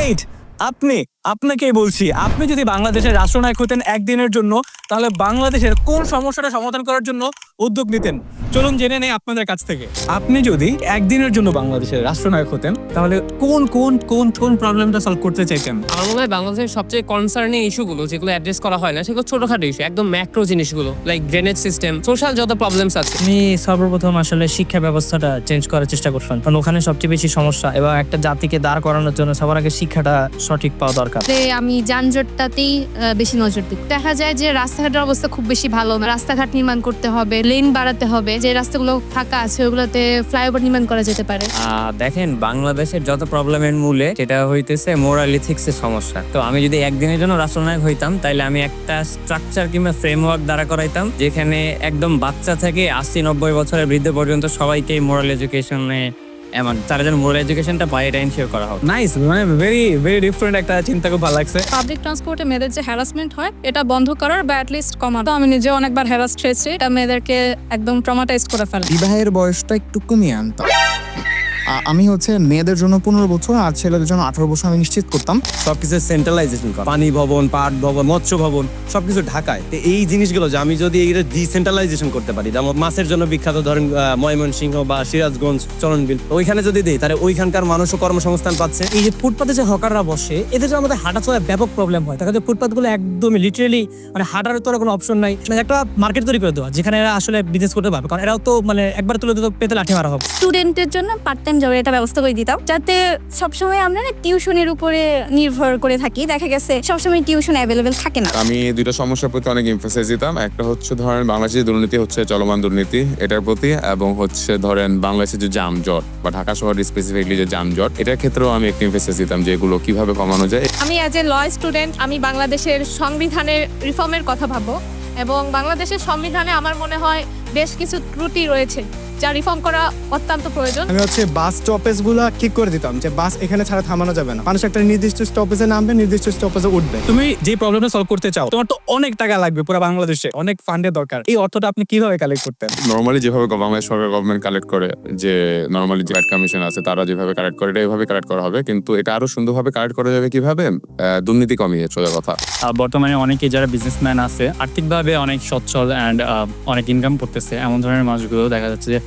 Wait আপনি, আপনাকেই বলছি, আপনি যদি বাংলাদেশের রাষ্ট্রনায়ক হতেন একদিনের জন্য, তাহলে বাংলাদেশের কোন সমস্যাটা সমাধান করার জন্য উদ্যোগ নিতেন। চলুন জেনে নেই আপনাদের কাছ থেকে। আপনি যদি একদিনের জন্য বাংলাদেশের রাষ্ট্রনায়ক হতেন তাহলে কোন কোন কোন কোন প্রবলেমটা সলভ করতে চাইতেন? আমার মনে হয় বাংলাদেশের সবচেয়ে কনসার্নিং ইস্যুগুলো যেগুলো অ্যাড্রেস করা হয় না সেগুলো ছোটখাটো ইস্যু একদম ম্যাক্রো জিনিসগুলো লাইক ড্রেনেজ সিস্টেম সোশ্যাল যত প্রবলেমস আছে। আমি সর্বপ্রথম আসলে শিক্ষা ব্যবস্থাটা চেঞ্জ করার চেষ্টা করতাম কারণ ওখানে সবচেয়ে বেশি সমস্যা এবং একটা জাতিকে দাঁড় করানোর জন্য সবার আগে শিক্ষাটা সঠিক পাওয়া দরকার। আমি যানজটটাতেই আহ, বেশি নজর দিই। দেখা যায় যে রাস্তাঘাটের অবস্থা খুব বেশি ভালো না রাস্তাঘাট নির্মাণ করতে হবে লেন বাড়াতে হবে, যে রাস্তাগুলো ফাঁকা আছে, ওগুলোতে ফ্লাইওভার নির্মাণ করা যেতে পারে। দেখেন, বাংলাদেশের যত প্রবলেমের মূলে সেটা হইতেছে মোরালিথিক্সের সমস্যা। তো আমি যদি একদিনের জন্য রাষ্ট্রনায়ক হইতাম তাহলে আমি একটা স্ট্রাকচার কিংবা ফ্রেমওয়ার্ক দ্বারা করাইতাম, যেখানে একদম বাচ্চা থেকে আশি নব্বই বছরের বৃদ্ধ পর্যন্ত সবাইকে মোরাল এডুকেশনে এমন তারা যেন মোরাল এডুকেশনটা পায় এটা এনশিওর করা হোক। নাইস মানে ভেরি ভেরি ডিফারেন্ট একটা চিন্তা খুব ভালো লাগছে। পাবলিক ট্রান্সপোর্টে মেয়েদের যে হ্যারাসমেন্ট হয় এটা বন্ধ করার বা অ্যাটলিস্ট কমানো। তো আমি নিজে অনেকবার হ্যারাস হয়েছি এটা মেয়েদেরকে একদম ট্রমাটাইজ করে ফেলে। বিবাহের বয়সটা একটু কমিয়ে আনতাম। আমি হচ্ছে মেয়েদের জন্য পনেরো বছর আর ছেলেদের জন্য আঠারো বছর আমি নিশ্চিত করতাম। সবকিছু সেন্ট্রালাইজেশন করা। পানি ভবন পাট ভবন মৎস্য ভবন সবকিছু ঢাকায়। তো এই জিনিসগুলো যে আমি যদি এইটা ডিসেন্ট্রালাইজেশন করতে পারি যেমন মাছের জন্য বিখ্যাত ধরেন ময়মনসিংহ বা সিরাজগঞ্জ চরণবিল ওইখানে যদি দিই তাহলে ওইখানকার মানুষও কর্মসংস্থান পাচ্ছে। এই যে ফুটপাতে যে হকাররা বসে এদের জন্য আমাদের হাঁটা চলায় ব্যাপক প্রবলেম হয়। যায় ফুটপাতগুলো একদমই লিটারেলি মানে হাঁটার তো আর কোনো অপশন নাই। মানে একটা মার্কেট তৈরি করে দেওয়া যেখানে এরা আসলে বিজনেস করতে পারবে। কারণ এরাও তো মানে একবার তুলে দিতে পেতে লাঠি মারা হবে। স্টুডেন্টের জন্য পার্ট টাইম জবের একটা ব্যবস্থা করে দিতাম। যাতে সবসময় আমরা না টিউশনের উপরে নির্ভর করে থাকি। দেখা গেছে সবসময় টিউশন অ্যাভেলেবেল থাকে না। আমি দুটো সমস্যার প্রতি অনেক ইমফোসাইজ দিতাম। একটা হচ্ছে ধরেন বাংলাদেশের দুর্নীতি হচ্ছে চলমান দুর্নীতি এটার প্রতি এবং হচ্ছে ধরেন বাংলাদেশের যে যানজট বা ঢাকা শহর স্পেসিফিকলি যে যানজট এটার ক্ষেত্রেও আমি একটা ইমফোসাইজ দিতাম যে এগুলো কীভাবে কমানো যায়। আমি অ্যাজ এ ল স্টুডেন্ট আমি বাংলাদেশের সংবিধানের রিফর্মের কথা ভাবো এবং বাংলাদেশের সংবিধানে আমার মনে হয় বেশ কিছু ত্রুটি রয়েছে। যা রিফর্ম করা অত্যন্ত প্রয়োজন। আমি হচ্ছে বাস স্টপেজগুলা ঠিক করে দিতাম যে বাস এখানে ছাড়া থামানো যাবে না। মানুষ একটা নির্দিষ্ট স্টপেজে নামবে নির্দিষ্ট স্টপেজে উঠবে। তুমি যে প্রবলেমটা সলভ করতে চাও তোমার তো অনেক টাকা লাগবে পুরো বাংলাদেশে অনেক ফান্ডের দরকার। এই অর্থটা আপনি কীভাবে কালেক্ট করতেন? নর্মালি যেভাবে বাংলাদেশ সরকার গভর্নমেন্ট কালেক্ট করে যে নর্মালি যে কমিশন আছে তারা যেভাবে কালেক্ট করে এটা এভাবে কালেক্ট করা হবে। কিন্তু এটা আরও সুন্দরভাবে কালেক্ট করা যাবে কীভাবে? দুর্নীতি কমিয়ে সোজা কথা। বর্তমানে অনেকে যারা বিজনেসম্যান আছে আর্থিকভাবে অনেক সচ্ছল অ্যান্ড অনেক ইনকাম করতেছে। এমন ধরনের মানুষগুলো দেখা যাচ্ছে যে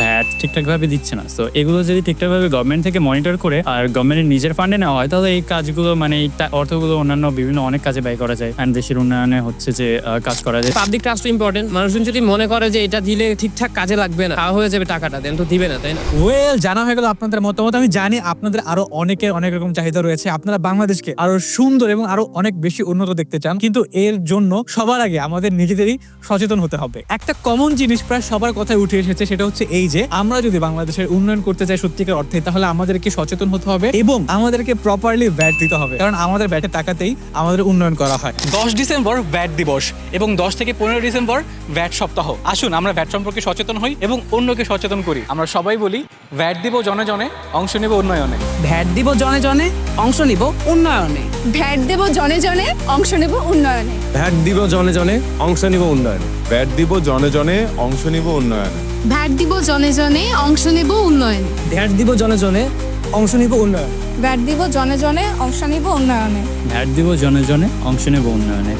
ভ্যাট ঠিকঠাকভাবে দিচ্ছে না। তো এগুলো যদি ঠিকঠাকভাবে গভর্নমেন্ট থেকে মনিটর করে আর গভর্নমেন্টের নিজের ফান্ডে নেওয়া হয় তাহলে এই কাজগুলো মানে এই অর্থগুলো অন্যান্য বিভিন্ন অনেক কাজে ব্যয় করা যায়। অ্যান্ড দেশের উন্নয়নে হচ্ছে যে কাজ করা যায়। পাবলিক ট্রাস্ট ইম্পর্টেন্ট মানুষজন যদি মনে করে যে এটা দিলে ঠিকঠাক কাজে লাগবে না তা হয়ে যাবে টাকাটা দেন তো দিবে না তাই না? ওয়েল জানা হয়ে গেল আপনাদের মতামত। আমি জানি আপনাদের আরও অনেকের অনেক রকম চাহিদা রয়েছে। আপনারা বাংলাদেশকে আরও সুন্দর এবং আরও অনেক বেশি উন্নত দেখতে চান। কিন্তু এর জন্য সবার আগে আমাদের নিজেদেরই সচেতন হতে হবে। একটা কমন জিনিস প্রায় সবার কথায় উঠে এসেছে সেটা হচ্ছে এই যে আমরা যদি বাংলাদেশের উন্নয়ন করতে চাই সত্যিকার অর্থে তাহলে আমাদেরকে সচেতন হতে হবে এবং আমাদেরকে প্রপারলি ব্যাট দিতে হবে। কারণ আমাদের ব্যাটের টাকাতেই আমাদের উন্নয়ন করা হয়। দশ ডিসেম্বর ভ্যাট দিবস এবং দশ থেকে পনেরো ডিসেম্বর ভ্যাট সপ্তাহ। আসুন আমরা ভ্যাট সম্পর্কে সচেতন হই এবং অন্যকে সচেতন করি। আমরা সবাই বলি ভ্যাট দিব জনে জনে অংশ নেব উন্নয়নে। ভ্যাট দিব জনে জনে অংশ নিব উন্নয়নে। ভ্যাট দেব জনে জনে অংশ নেব উন্নয়নে। ভ্যাট দিব জনে জনে অংশ নিব উন্নয়নে। ব্যাট দিব জনে জনে অংশ নিব উন্নয়নে। ভ্যাট দিব জনে জনে অংশ নিব উন্নয়ন। ভ্যাট দিব জনে জনে অংশ নিব উন্নয়ন। ভ্যাট দিব জনে জনে অংশ নিব উন্নয়নে। ভ্যাট দিব জনে জনে অংশ নিব উন্নয়নে।